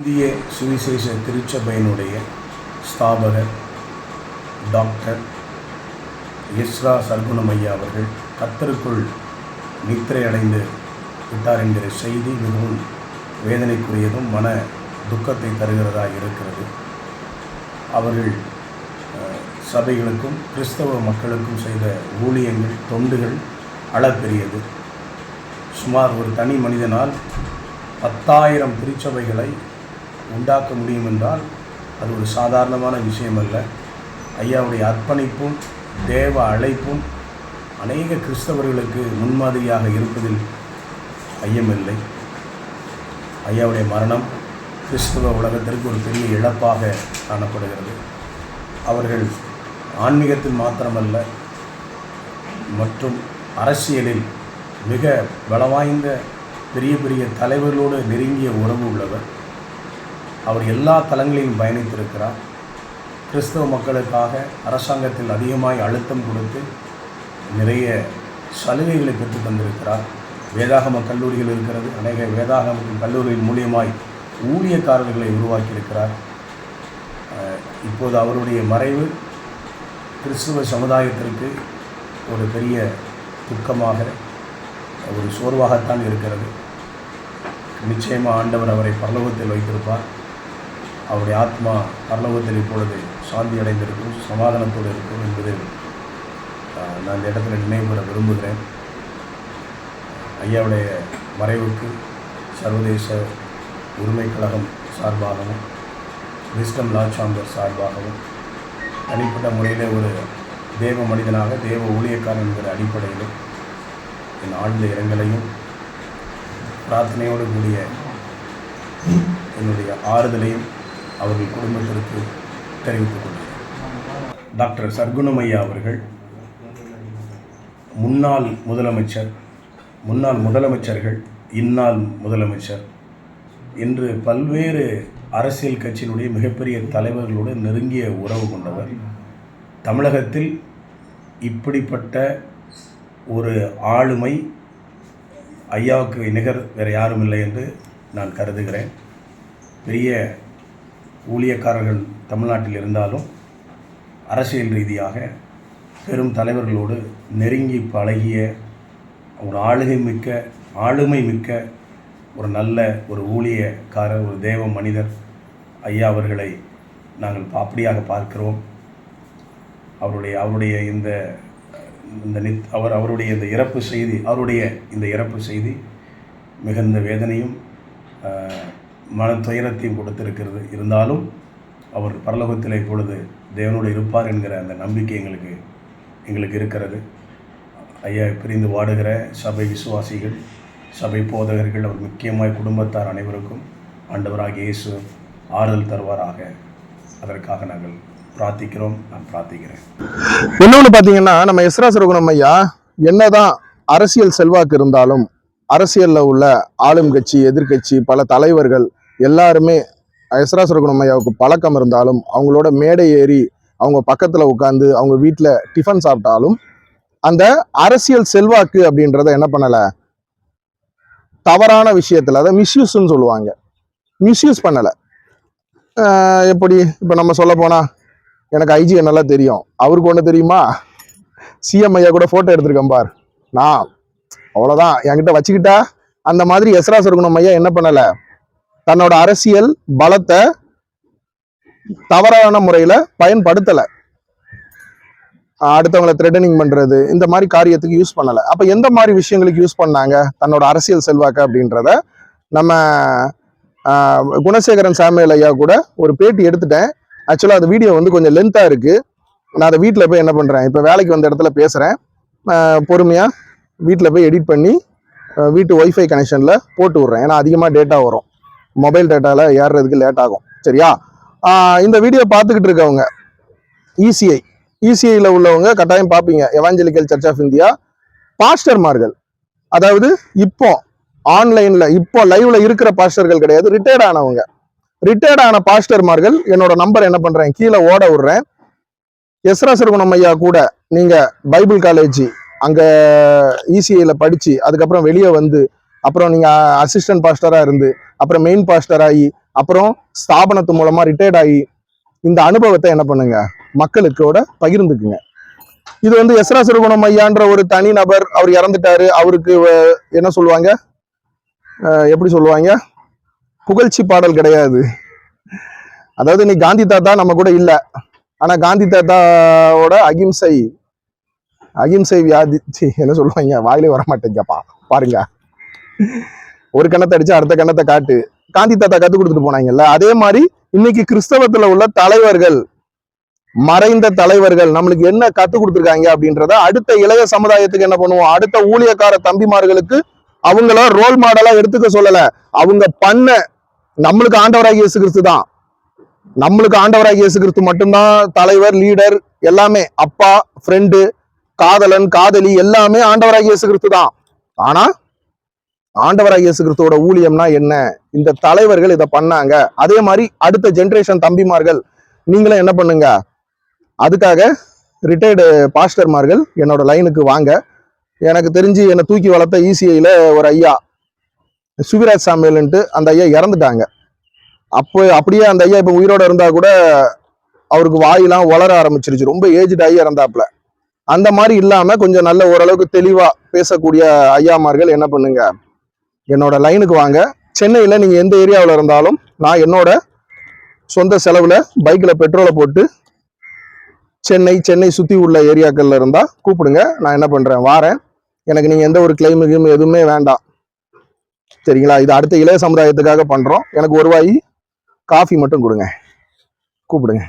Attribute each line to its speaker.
Speaker 1: இந்திய சுவிசேஷ திருச்சபையினுடைய ஸ்தாபகர் டாக்டர் எஸ்ரா சர்க்குணம் ஐயா அவர்கள் கத்தருக்குள் நித்திரை அடைந்து விட்டார் என்கிற செய்தி மிகவும் வேதனைக்குரியதும் மன துக்கத்தை தருகிறதாக இருக்கிறது. அவர்கள் சபைகளுக்கும் கிறிஸ்தவ மக்களுக்கும் செய்த ஊழியங்கள் தொண்டுகள் அளப்பெரியது. சுமார் ஒரு தனி மனிதனால் பத்தாயிரம் திருச்சபைகளை உண்டாக்க முடியும் என்றால் அது ஒரு சாதாரணமான விஷயம் அல்ல ஐயாவுடைய அர்ப்பணிப்பும் தேவ அழைப்பும் அநேக கிறிஸ்தவர்களுக்கு முன்மாதிரியாக இருப்பதில் ஐயமில்லை. ஐயாவுடைய மரணம் கிறிஸ்தவ உலகத்திற்கு ஒரு பெரிய இழப்பாக காணப்படுகிறது. அவர்கள் ஆன்மீகத்தில் மாத்திரமல்ல மற்றும் அரசியலில் மிக பலவாய்ந்த பெரிய பெரிய தலைவர்களோடு நெருங்கிய உறவு உள்ளவர். அவர் எல்லா தளங்களிலும் பயணித்திருக்கிறார். கிறிஸ்தவ மக்களுக்காக அரசாங்கத்தில் அதிகமாய் அழுத்தம் கொடுத்து நிறைய சலுகைகளை பெற்று தந்திருக்கிறார். வேதாகம கல்லூரிகள் இருக்கிறது. அநேக வேதாகம கல்லூரியின் மூலியமாய் ஊழியக்காரர்களை உருவாக்கியிருக்கிறார். இப்போது அவருடைய மறைவு கிறிஸ்துவ சமுதாயத்திற்கு ஒரு பெரிய துக்கமாக ஒரு சோர்வாகத்தான் இருக்கிறது. நிச்சயமாக ஆண்டவர் அவரை பரலோகத்தில் வைத்திருப்பார். அவருடைய ஆத்மா பரலோகத்தில் இப்பொழுது சாந்தி அடைந்திருக்கும் சமாதானத்தோடு இருக்கும் என்பது நான் இந்த இடத்துல நினைவு கூற விரும்புகிறேன். ஐயாவுடைய மறைவுக்கு சர்வதேச உரிமைக் கழகம் சார்பாகவும் விஸ்டம் லா சாம்பர் சார்பாகவும் தனிப்பட்ட முறையில் ஒரு தேவ மனிதனாக தேவ ஊழியக்காரன் என்கிற அடிப்படையில் என் ஆழ்ந்த இரங்கலையும் பிரார்த்தனையோடு கூடிய என்னுடைய ஆறுதலையும் அவர்கள் குடும்பத்திற்கு தெரிவித்துக் கொள்கிறேன் டாக்டர் சர்க்குணமையா அவர்கள் முன்னாள் முதலமைச்சர் முன்னாள் முதலமைச்சர்கள் இந்நாள் முதலமைச்சர் என்று பல்வேறு அரசியல் கட்சியினுடைய மிகப்பெரிய தலைவர்களோடு நெருங்கிய உறவு கொண்டவர். தமிழகத்தில் இப்படிப்பட்ட ஒரு ஆளுமை ஐயாவுக்கு நிகர் வேறு யாரும் இல்லை என்று நான் கருதுகிறேன். பெரிய ஊழியக்காரர்கள் தமிழ்நாட்டில் இருந்தாலும் அரசியல் ரீதியாக பெரும் தலைவர்களோடு நெருங்கி பழகிய ஒரு ஆளுகை மிக்க ஆளுமை மிக்க ஒரு நல்ல ஒரு ஊழியக்காரர் ஒரு தேவ மனிதர் ஐயா அவர்களை நாங்கள் அப்படியாக பார்க்கிறோம். அவருடைய அவருடைய இந்த இந்த நித் அவர் அவருடைய இந்த இறப்பு செய்தி அவருடைய இந்த இறப்பு செய்தி மிகுந்த வேதனையும் மன துயரத்தையும் கொடுத்திருக்கிறது. இருந்தாலும் அவர் பரலோகத்தில் இப்பொழுது தேவனோடு இருப்பார் என்கிற அந்த நம்பிக்கை எங்களுக்கு எங்களுக்கு இருக்கிறது. ஐயா பிரிந்து வாடுகிற சபை விசுவாசிகள் சபை போதகர்கள் அவர் முக்கியமாய் குடும்பத்தார் அனைவருக்கும் ஆண்டவராக இயேசு ஆறுதல் தருவாராக. அதற்காக நாங்கள் பிரார்த்திக்கிறோம் நான் பிரார்த்திக்கிறேன்.
Speaker 2: இன்னொன்று பார்த்தீங்கன்னா நம்ம எஸ்ரா சரகுணம் ஐயா என்னதான் அரசியல் செல்வாக்கு இருந்தாலும் அரசியலில் உள்ள ஆளும் கட்சி எதிர்க்கட்சி பல தலைவர்கள் எல்லாருமே ஐஸ்ராசுரகுணம் ஐயாவுக்கு பழக்கம் இருந்தாலும் அவங்களோட மேடை ஏறி அவங்க பக்கத்தில் உட்காந்து அவங்க வீட்டில் டிஃபன் சாப்பிட்டாலும் அந்த அரசியல் செல்வாக்கு அப்படின்றத என்ன பண்ணலை? தவறான விஷயத்தில் அதை மிஸ்யூஸ்ன்னு சொல்லுவாங்க. மிஸ்யூஸ் பண்ணலை. எப்படி? இப்போ நம்ம சொல்ல போனால் எனக்கு ஐஜியை நல்லா தெரியும். அவருக்கு ஒன்று தெரியுமா? சிஎம் ஐயா கூட ஃபோட்டோ எடுத்திருக்கேன் பார். நான் அவ்வளோதான் என்கிட்ட வச்சுக்கிட்டா அந்த மாதிரி எஸ்ரா சருகுணம் ஐயா என்ன பண்ணலை? தன்னோட அரசியல் பலத்தை தவறான முறையில் பயன்படுத்தலை. அடுத்தவங்களை த்ரெட்டனிங் பண்ணுறது இந்த மாதிரி காரியத்துக்கு யூஸ் பண்ணலை. அப்போ எந்த மாதிரி விஷயங்களுக்கு யூஸ் பண்ணாங்க தன்னோட அரசியல் செல்வாக்கு அப்படின்றத நம்ம குணசேகரன் சாமியல் ஐயா கூட ஒரு பேட்டி எடுத்துட்டேன். ஆக்சுவலாக அந்த வீடியோ வந்து கொஞ்சம் லென்த்தாக இருக்குது நான் அதை வீட்டில் போய் என்ன பண்ணுறேன் இப்போ வேலைக்கு வந்த இடத்துல பேசுகிறேன் பொறுமையாக வீட்டில் போய் எடிட் பண்ணி வீட்டு ஒய்ஃபை கனெக்ஷனில் போட்டு விட்றேன். ஏன்னா அதிகமாக டேட்டா வரும். மொபைல் டேட்டாவில் ஏறுறதுக்கு லேட் ஆகும். சரியா? இந்த வீடியோ பார்த்துக்கிட்டு இருக்கவங்க இசிஐ இசிஐயில் உள்ளவங்க கட்டாயம் பார்ப்பீங்க. எவாஞ்சலிக்கல் சர்ச் ஆஃப் இந்தியா பாஸ்டர்மார்கள் அதாவது இப்போ ஆன்லைனில் இப்போ லைவ்ல இருக்கிற பாஸ்டர்கள் கிடையாது ரிட்டையர்ட் ஆனவங்க. ரிட்டையர்ட் ஆன பாஸ்டர்மார்கள் என்னோட நம்பர் என்ன பண்ணுறேன் கீழே ஓட விடுறேன். எஸ்ரா சிறுகுணம் ஐயா கூட நீங்கள் பைபிள் காலேஜ் அங்கே இசிஐயில் படித்து அதுக்கப்புறம் வெளியே வந்து அப்புறம் நீங்க அசிஸ்டன்ட் பாஸ்டரா இருந்து அப்புறம் மெயின் பாஸ்டர் ஆகி அப்புறம் ஸ்தாபனத்து மூலமா ரிட்டையர்ட் ஆகி இந்த அனுபவத்தை என்ன பண்ணுங்க? மக்களுக்கோட பகிர்ந்துக்குங்க. இது வந்து எஸ்ரா சிறுகுணம் ஐயான்ற ஒரு தனி நபர் அவர் இறந்துட்டாரு. அவருக்கு என்ன சொல்லுவாங்க? எப்படி சொல்லுவாங்க? புகழ்ச்சி பாடல் கிடையாது. அதாவது நீ காந்தி தாத்தா நம்ம கூட இல்ல. ஆனா காந்தி தாத்தாவோட அகிம்சை அகிம்சை வியாதி என்ன சொல்லுவாங்க? வாயிலே வர மாட்டேங்கப்பா பாருங்க. ஒரு கண்ணத்தை அடிச்சு அடுத்த கண்ணத்தை காட்டு. காந்தி தாத்தா கத்து கொடுத்துட்டு போனாங்கல்ல அதே மாதிரி இன்னைக்கு கிறிஸ்தவத்துல உள்ள தலைவர்கள் மறைந்த தலைவர்கள் நம்மளுக்கு என்ன கத்து கொடுத்துருக்காங்க அப்படின்றத அடுத்த இளைய சமுதாயத்துக்கு என்ன பண்ணுவோம்? அடுத்த ஊழியக்கார தம்பிமார்களுக்கு அவங்கள ரோல் மாடலா எடுத்துக்க சொல்லல. அவங்க பண்ண நம்மளுக்கு ஆண்டவராக இயேசு கிறிஸ்து தான். நம்மளுக்கு ஆண்டவராக இயேசு கிறிஸ்து மட்டும்தான் தலைவர் லீடர் எல்லாமே. அப்பா ஃப்ரெண்டு காதலன் காதலி எல்லாமே ஆண்டவராக இயேசு கிறிஸ்து தான். ஆனா ஆண்டவராக இயேசு கிறிஸ்துவோட ஊழியம்னா என்ன? இந்த தலைவர்கள் இதை பண்ணாங்க. அதே மாதிரி அடுத்த ஜென்ரேஷன் தம்பிமார்கள் நீங்களும் என்ன பண்ணுங்க? அதுக்காக ரிட்டையர்டு பாஸ்டர்மார்கள் என்னோட லைனுக்கு வாங்க. எனக்கு தெரிஞ்சு என்னை தூக்கி வளர்த்த இசிஐயில் ஒரு ஐயா சுவிராஜ் சாமியல்ன்ட்டு அந்த ஐயா இறந்துட்டாங்க. அப்போ அப்படியே அந்த ஐயா இப்போ உயிரோட இருந்தால் கூட அவருக்கு வாயெல்லாம் வளர ஆரம்பிச்சிருச்சு. ரொம்ப ஏஜ்டு ஆகி இறந்தாப்புல. அந்த மாதிரி இல்லாமல் கொஞ்சம் நல்ல ஓரளவுக்கு தெளிவாக பேசக்கூடிய ஐயாமார்கள் என்ன பண்ணுங்க? என்னோட லைனுக்கு வாங்க. சென்னையில் நீங்கள் எந்த ஏரியாவில் இருந்தாலும் நான் என்னோட சொந்த செலவில் பைக்கில் பெட்ரோலை போட்டு சென்னை சென்னை சுற்றி உள்ள ஏரியாக்களில் இருந்தால் கூப்பிடுங்க. நான் என்ன பண்ணுறேன் வாரேன். எனக்கு நீங்கள் எந்த ஒரு கிளைமுக்கும் எதுவுமே வேண்டாம். சரிங்களா? இது அடுத்த இளைய சமுதாயத்துக்காக பண்ணுறோம் எனக்கு ஒரு வாய் காஃபி மட்டும் கொடுங்க. கூப்பிடுங்க.